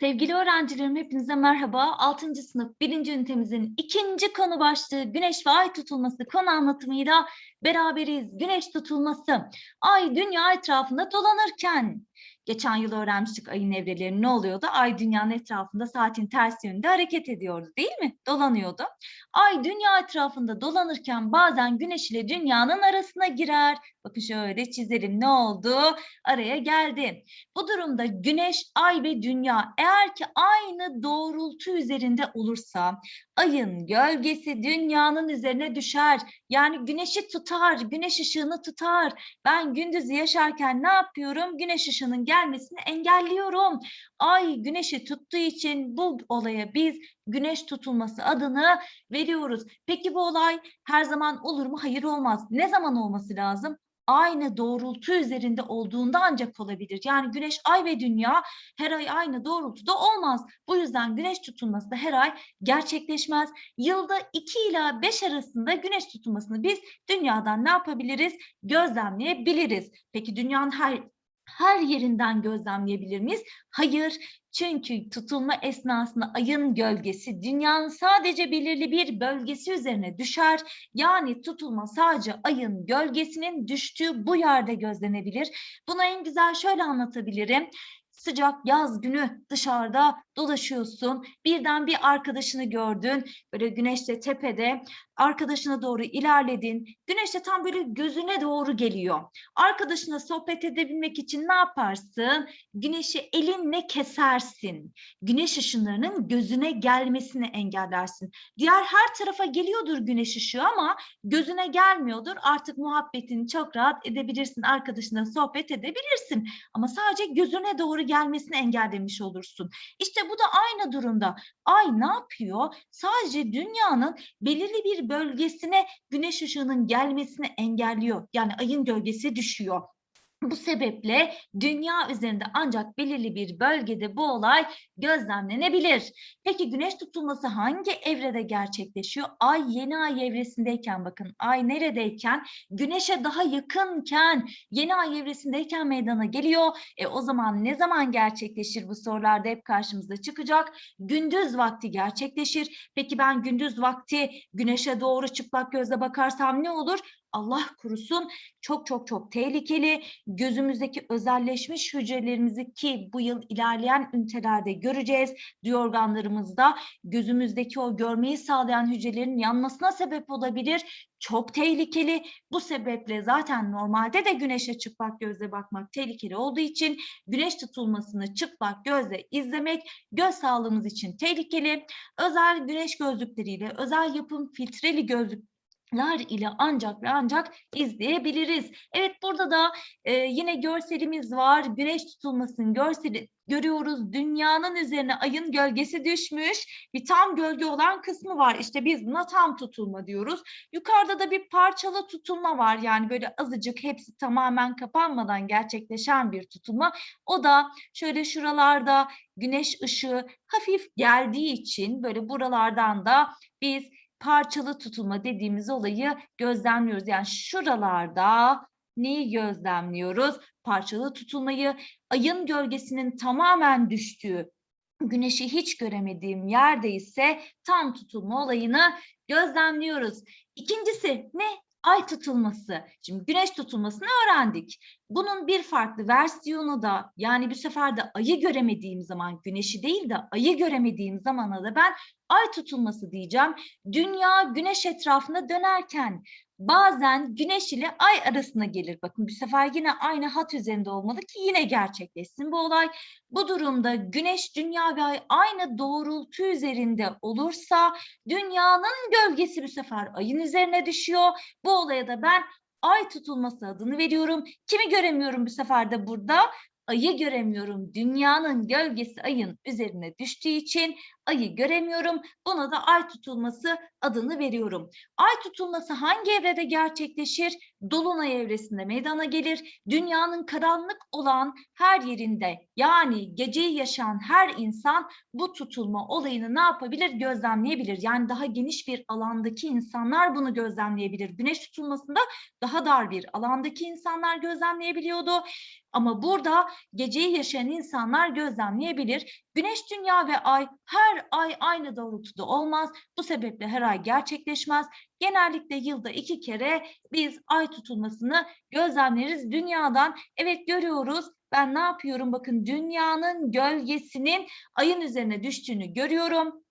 Sevgili öğrencilerim hepinize merhaba. 6. sınıf 1. ünitemizin ikinci konu başlığı Güneş ve Ay tutulması konu anlatımıyla beraberiz. Güneş tutulması. Ay dünya etrafında dolanırken Geçen yıl öğrenmiştik ayın evreleri ne oluyordu? Ay dünyanın etrafında saatin ters yönünde hareket ediyordu değil mi? Dolanıyordu. Ay dünya etrafında dolanırken bazen güneş ile dünyanın arasına girer. Bakın şöyle çizelim ne oldu? Araya geldi. Bu durumda güneş, ay ve dünya eğer ki aynı doğrultu üzerinde olursa ayın gölgesi dünyanın üzerine düşer. Yani güneşi tutar, güneş ışığını tutar. Ben gündüz yaşarken ne yapıyorum? Güneş ışığının gelmesini engelliyorum. Ay güneşi tuttuğu için bu olaya biz güneş tutulması adını veriyoruz. Peki bu olay her zaman olur mu? Hayır olmaz. Ne zaman olması lazım? Aynı doğrultu üzerinde olduğunda ancak olabilir. Yani güneş, ay ve dünya her ay aynı doğrultuda olmaz. Bu yüzden güneş tutulması da her ay gerçekleşmez. Yılda 2 ila 5 arasında güneş tutulmasını biz dünyadan ne yapabiliriz? Gözlemleyebiliriz. Peki dünyanın her her yerinden gözlemleyebilir miyiz? Hayır. Çünkü tutulma esnasında ayın gölgesi dünyanın sadece belirli bir bölgesi üzerine düşer. Yani tutulma sadece ayın gölgesinin düştüğü bu yerde gözlenebilir. Bunu en güzel şöyle anlatabilirim sıcak yaz günü dışarıda dolaşıyorsun. Birden bir arkadaşını gördün. Böyle güneşte tepede arkadaşına doğru ilerledin. Güneş de tam böyle gözüne doğru geliyor. Arkadaşına sohbet edebilmek için ne yaparsın? Güneşi elinle kesersin. Güneş ışınlarının gözüne gelmesini engellersin. Diğer her tarafa geliyordur güneş ışığı ama gözüne gelmiyordur. Artık muhabbetini çok rahat edebilirsin. Arkadaşına sohbet edebilirsin. Ama sadece gözüne doğru gelmesini engellemiş olursun. İşte bu da aynı durumda. Ay ne yapıyor? Sadece dünyanın belirli bir bölgesine güneş ışığının gelmesini engelliyor. Yani ayın gölgesi düşüyor. Bu sebeple dünya üzerinde ancak belirli bir bölgede bu olay gözlemlenebilir. Peki güneş tutulması hangi evrede gerçekleşiyor? Ay yeni ay evresindeyken bakın ay neredeyken güneşe daha yakınken yeni ay evresindeyken meydana geliyor. E o zaman ne zaman gerçekleşir bu sorularda hep karşımıza çıkacak. Gündüz vakti gerçekleşir. Peki ben gündüz vakti güneşe doğru çıplak gözle bakarsam ne olur? Allah korusun çok çok çok tehlikeli. Gözümüzdeki özelleşmiş hücrelerimizi ki bu yıl ilerleyen ünitelerde göreceğiz. Duyu gözümüzdeki o görmeyi sağlayan hücrelerin yanmasına sebep olabilir. Çok tehlikeli. Bu sebeple zaten normalde de güneşe çıplak gözle bakmak tehlikeli olduğu için güneş tutulmasını çıplak gözle izlemek göz sağlığımız için tehlikeli. Özel güneş gözlükleriyle, özel yapım filtreli gözlük ler ile ancak ve ancak izleyebiliriz. Evet burada da e, yine görselimiz var. Güneş tutulmasının görseli görüyoruz. Dünyanın üzerine ayın gölgesi düşmüş. Bir tam gölge olan kısmı var. İşte biz buna tam tutulma diyoruz. Yukarıda da bir parçalı tutulma var. Yani böyle azıcık hepsi tamamen kapanmadan gerçekleşen bir tutulma. O da şöyle şuralarda güneş ışığı hafif geldiği için böyle buralardan da biz parçalı tutulma dediğimiz olayı gözlemliyoruz. Yani şuralarda neyi gözlemliyoruz? Parçalı tutulmayı, ayın gölgesinin tamamen düştüğü, güneşi hiç göremediğim yerde ise tam tutulma olayını gözlemliyoruz. İkincisi ne? Ay tutulması. Şimdi güneş tutulmasını öğrendik. Bunun bir farklı versiyonu da yani bu sefer de ayı göremediğim zaman güneşi değil de ayı göremediğim zamana da ben ay tutulması diyeceğim. Dünya güneş etrafında dönerken bazen güneş ile ay arasına gelir. Bakın bir sefer yine aynı hat üzerinde olmalı ki yine gerçekleşsin bu olay. Bu durumda güneş, dünya ve ay aynı doğrultu üzerinde olursa dünyanın gölgesi bu sefer ayın üzerine düşüyor. Bu olaya da ben ay tutulması adını veriyorum. Kimi göremiyorum bu sefer de burada? ayı göremiyorum. Dünyanın gölgesi ayın üzerine düştüğü için ayı göremiyorum. Buna da ay tutulması adını veriyorum. Ay tutulması hangi evrede gerçekleşir? Dolunay evresinde meydana gelir. Dünyanın karanlık olan her yerinde yani geceyi yaşayan her insan bu tutulma olayını ne yapabilir? Gözlemleyebilir. Yani daha geniş bir alandaki insanlar bunu gözlemleyebilir. Güneş tutulmasında daha dar bir alandaki insanlar gözlemleyebiliyordu. Ama burada geceyi yaşayan insanlar gözlemleyebilir. Güneş, dünya ve ay her ay aynı doğrultuda olmaz. Bu sebeple her ay gerçekleşmez. Genellikle yılda iki kere biz ay tutulmasını gözlemleriz dünyadan. Evet görüyoruz. Ben ne yapıyorum? Bakın dünyanın gölgesinin ayın üzerine düştüğünü görüyorum.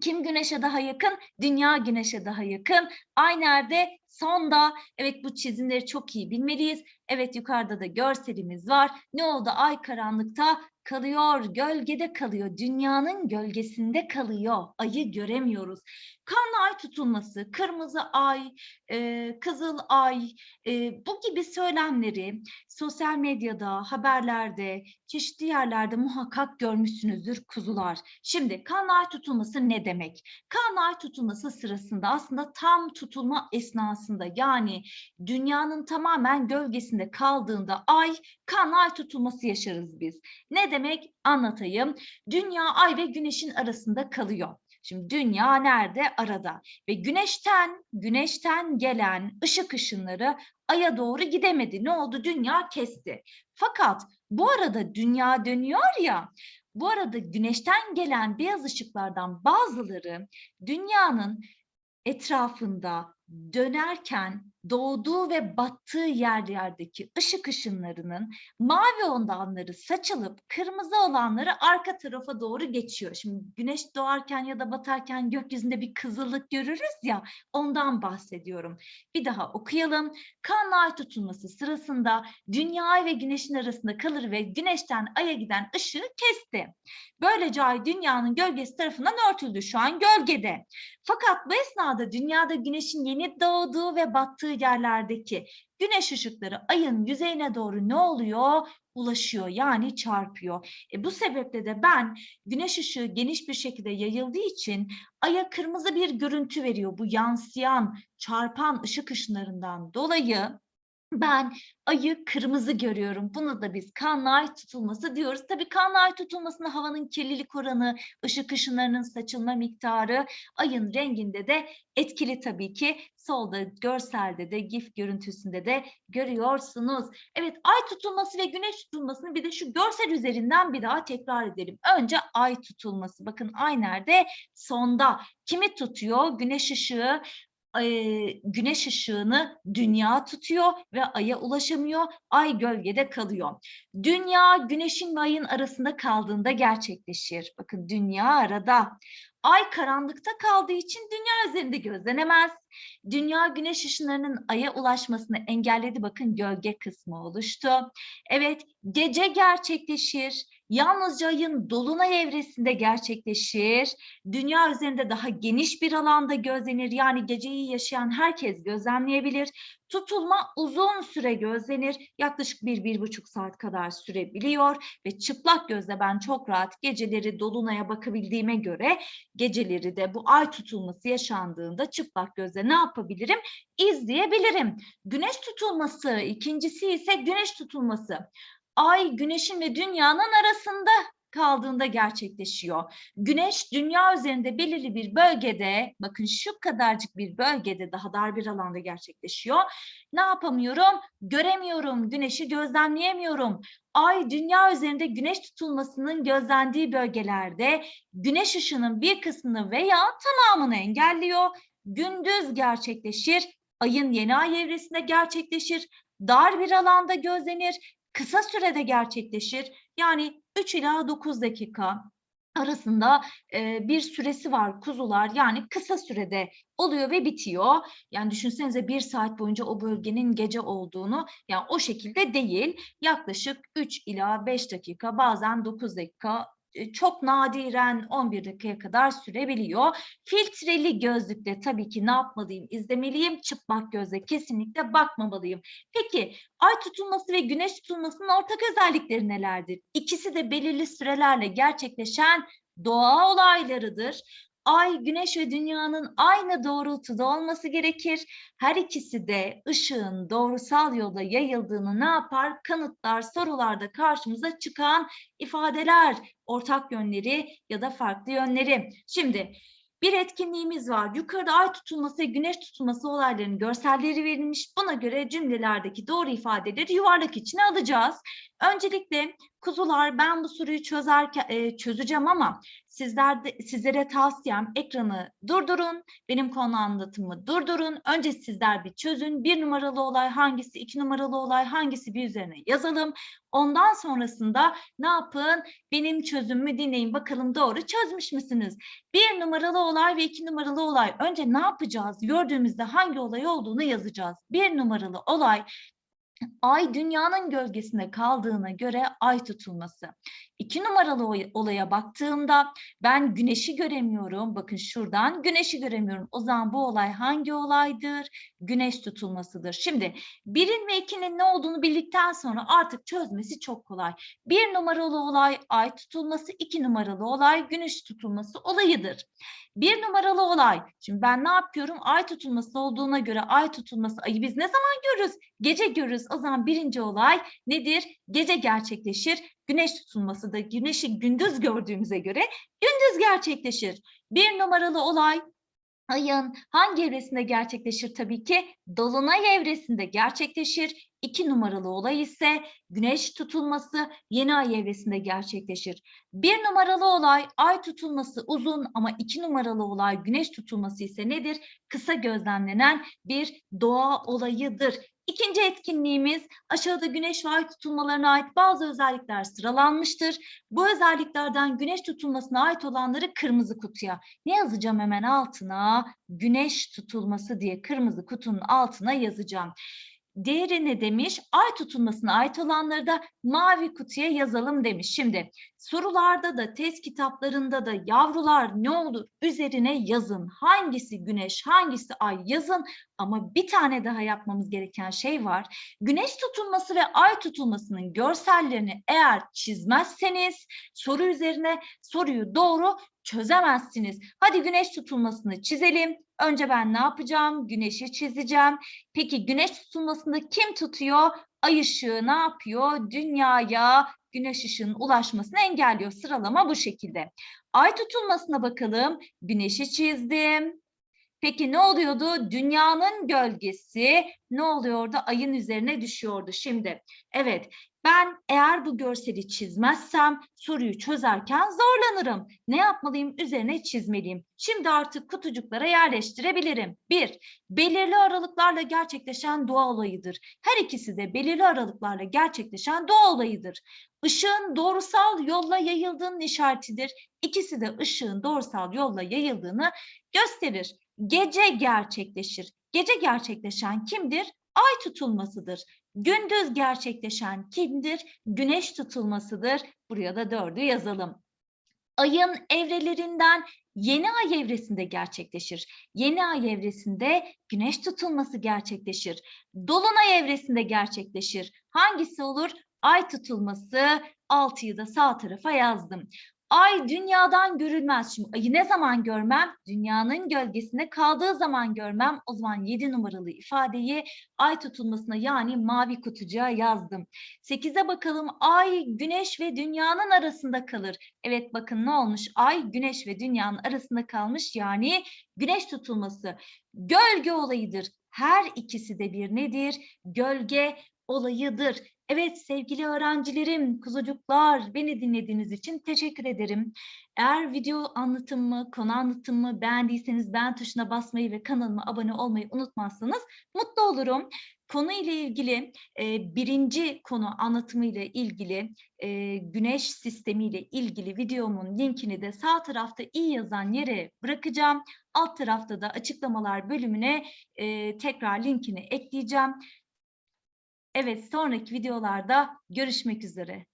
Kim güneşe daha yakın? Dünya güneşe daha yakın. Ay nerede? Sonda. Evet bu çizimleri çok iyi bilmeliyiz. Evet yukarıda da görselimiz var. Ne oldu? Ay karanlıkta kalıyor, gölgede kalıyor. Dünyanın gölgesinde kalıyor. Ayı göremiyoruz. Kanlı ay tutulması, kırmızı ay, e, kızıl ay, e, bu gibi söylemleri sosyal medyada, haberlerde, çeşitli yerlerde muhakkak görmüşsünüzdür kuzular. Şimdi kanlı ay tutulması ne demek? Kanlı ay tutulması sırasında aslında tam tutulma esnasında yani dünyanın tamamen gölgesinde kaldığında ay kanlı ay tutulması yaşarız biz. Ne demek? Anlatayım. Dünya ay ve güneşin arasında kalıyor. Şimdi dünya nerede? Arada. Ve güneşten, güneşten gelen ışık ışınları aya doğru gidemedi. Ne oldu? Dünya kesti. Fakat bu arada dünya dönüyor ya, bu arada güneşten gelen beyaz ışıklardan bazıları dünyanın etrafında dönerken doğduğu ve battığı yerlerdeki ışık ışınlarının mavi olanları saçılıp kırmızı olanları arka tarafa doğru geçiyor. Şimdi güneş doğarken ya da batarken gökyüzünde bir kızıllık görürüz ya ondan bahsediyorum. Bir daha okuyalım. Kanlı ay tutulması sırasında dünya ve güneşin arasında kalır ve güneşten aya giden ışığı kesti. Böylece ay dünyanın gölgesi tarafından örtüldü. Şu an gölgede. Fakat bu esnada dünyada güneşin yeni doğduğu ve battığı yerlerdeki güneş ışıkları ayın yüzeyine doğru ne oluyor? Ulaşıyor yani çarpıyor. E bu sebeple de ben güneş ışığı geniş bir şekilde yayıldığı için aya kırmızı bir görüntü veriyor. Bu yansıyan, çarpan ışık ışınlarından dolayı ben ayı kırmızı görüyorum. Bunu da biz kanlı ay tutulması diyoruz. Tabii kanlı ay tutulmasında havanın kirlilik oranı, ışık ışınlarının saçılma miktarı, ayın renginde de etkili tabii ki. Solda görselde de GIF görüntüsünde de görüyorsunuz. Evet ay tutulması ve güneş tutulmasını bir de şu görsel üzerinden bir daha tekrar edelim. Önce ay tutulması. Bakın ay nerede? Sonda. Kimi tutuyor? Güneş ışığı güneş ışığını dünya tutuyor ve aya ulaşamıyor. Ay gölgede kalıyor. Dünya güneşin ve ayın arasında kaldığında gerçekleşir. Bakın dünya arada. Ay karanlıkta kaldığı için dünya üzerinde gözlenemez. Dünya güneş ışınlarının aya ulaşmasını engelledi. Bakın gölge kısmı oluştu. Evet, gece gerçekleşir. Yalnızca ayın dolunay evresinde gerçekleşir. Dünya üzerinde daha geniş bir alanda gözlenir. Yani geceyi yaşayan herkes gözlemleyebilir. Tutulma uzun süre gözlenir. Yaklaşık bir, bir buçuk saat kadar sürebiliyor. Ve çıplak gözle ben çok rahat geceleri dolunaya bakabildiğime göre geceleri de bu ay tutulması yaşandığında çıplak gözle ne yapabilirim? İzleyebilirim. Güneş tutulması, ikincisi ise güneş tutulması. Ay güneşin ve dünyanın arasında kaldığında gerçekleşiyor. Güneş dünya üzerinde belirli bir bölgede, bakın şu kadarcık bir bölgede daha dar bir alanda gerçekleşiyor. Ne yapamıyorum? Göremiyorum, güneşi gözlemleyemiyorum. Ay dünya üzerinde güneş tutulmasının gözlendiği bölgelerde güneş ışının bir kısmını veya tamamını engelliyor. Gündüz gerçekleşir, ayın yeni ay evresinde gerçekleşir, dar bir alanda gözlenir kısa sürede gerçekleşir. Yani 3 ila 9 dakika arasında e, bir süresi var kuzular yani kısa sürede oluyor ve bitiyor. Yani düşünsenize bir saat boyunca o bölgenin gece olduğunu yani o şekilde değil yaklaşık 3 ila 5 dakika bazen 9 dakika çok nadiren 11 dakikaya kadar sürebiliyor. Filtreli gözlükle tabii ki ne yapmalıyım? İzlemeliyim. Çıplak gözle kesinlikle bakmamalıyım. Peki ay tutulması ve güneş tutulmasının ortak özellikleri nelerdir? İkisi de belirli sürelerle gerçekleşen doğa olaylarıdır. Ay, güneş ve dünyanın aynı doğrultuda olması gerekir. Her ikisi de ışığın doğrusal yolda yayıldığını ne yapar? Kanıtlar, sorularda karşımıza çıkan ifadeler, ortak yönleri ya da farklı yönleri. Şimdi bir etkinliğimiz var. Yukarıda ay tutulması ve güneş tutulması olaylarının görselleri verilmiş. Buna göre cümlelerdeki doğru ifadeleri yuvarlak içine alacağız. Öncelikle kuzular ben bu soruyu çözerken çözeceğim ama sizler de, sizlere tavsiyem ekranı durdurun. Benim konu anlatımı durdurun. Önce sizler bir çözün. Bir numaralı olay hangisi, iki numaralı olay hangisi bir üzerine yazalım. Ondan sonrasında ne yapın? Benim çözümümü dinleyin. Bakalım doğru çözmüş müsünüz? Bir numaralı olay ve iki numaralı olay. Önce ne yapacağız? Gördüğümüzde hangi olay olduğunu yazacağız. Bir numaralı olay Ay dünyanın gölgesinde kaldığına göre ay tutulması. İki numaralı olaya baktığımda ben güneşi göremiyorum. Bakın şuradan güneşi göremiyorum. O zaman bu olay hangi olaydır? Güneş tutulmasıdır. Şimdi birin ve ikinin ne olduğunu bildikten sonra artık çözmesi çok kolay. Bir numaralı olay ay tutulması, iki numaralı olay güneş tutulması olayıdır. Bir numaralı olay. Şimdi ben ne yapıyorum? Ay tutulması olduğuna göre ay tutulması ayı biz ne zaman görürüz? Gece görürüz. O zaman birinci olay nedir? Gece gerçekleşir. Güneş tutulması da güneşi gündüz gördüğümüze göre gündüz gerçekleşir. Bir numaralı olay ayın hangi evresinde gerçekleşir tabii ki? Dolunay evresinde gerçekleşir. İki numaralı olay ise güneş tutulması yeni ay evresinde gerçekleşir. Bir numaralı olay ay tutulması uzun ama iki numaralı olay güneş tutulması ise nedir? Kısa gözlemlenen bir doğa olayıdır. İkinci etkinliğimiz aşağıda güneş ve ay tutulmalarına ait bazı özellikler sıralanmıştır. Bu özelliklerden güneş tutulmasına ait olanları kırmızı kutuya. Ne yazacağım hemen altına? Güneş tutulması diye kırmızı kutunun altına yazacağım. Diğeri ne demiş? Ay tutulmasına ait olanları da mavi kutuya yazalım demiş. Şimdi sorularda da test kitaplarında da yavrular ne olur üzerine yazın. Hangisi güneş, hangisi ay yazın. Ama bir tane daha yapmamız gereken şey var. Güneş tutulması ve ay tutulmasının görsellerini eğer çizmezseniz soru üzerine soruyu doğru çözemezsiniz. Hadi güneş tutulmasını çizelim. Önce ben ne yapacağım? Güneşi çizeceğim. Peki güneş tutulmasında kim tutuyor? Ay ışığı ne yapıyor? Dünyaya güneş ışığının ulaşmasını engelliyor. Sıralama bu şekilde. Ay tutulmasına bakalım. Güneşi çizdim. Peki ne oluyordu? Dünyanın gölgesi ne oluyordu? Ayın üzerine düşüyordu. Şimdi evet ben eğer bu görseli çizmezsem soruyu çözerken zorlanırım. Ne yapmalıyım? Üzerine çizmeliyim. Şimdi artık kutucuklara yerleştirebilirim. Bir, belirli aralıklarla gerçekleşen doğa olayıdır. Her ikisi de belirli aralıklarla gerçekleşen doğa olayıdır. Işığın doğrusal yolla yayıldığının işaretidir. İkisi de ışığın doğrusal yolla yayıldığını gösterir. Gece gerçekleşir. Gece gerçekleşen kimdir? Ay tutulmasıdır. Gündüz gerçekleşen kimdir? Güneş tutulmasıdır. Buraya da dördü yazalım. Ayın evrelerinden yeni ay evresinde gerçekleşir. Yeni ay evresinde güneş tutulması gerçekleşir. Dolunay evresinde gerçekleşir. Hangisi olur? Ay tutulması. Altıyı da sağ tarafa yazdım. Ay dünyadan görülmez. Şimdi ayı ne zaman görmem? Dünyanın gölgesinde kaldığı zaman görmem. O zaman 7 numaralı ifadeyi ay tutulmasına yani mavi kutucuğa yazdım. 8'e bakalım. Ay güneş ve dünyanın arasında kalır. Evet bakın ne olmuş? Ay güneş ve dünyanın arasında kalmış yani güneş tutulması. Gölge olayıdır. Her ikisi de bir nedir? Gölge olayıdır. Evet sevgili öğrencilerim, kuzucuklar beni dinlediğiniz için teşekkür ederim. Eğer video anlatımımı, konu anlatımımı beğendiyseniz beğen tuşuna basmayı ve kanalıma abone olmayı unutmazsanız mutlu olurum. Konu ile ilgili e, birinci konu anlatımı ile ilgili e, güneş sistemi ile ilgili videomun linkini de sağ tarafta i yazan yere bırakacağım. Alt tarafta da açıklamalar bölümüne e, tekrar linkini ekleyeceğim. Evet, sonraki videolarda görüşmek üzere.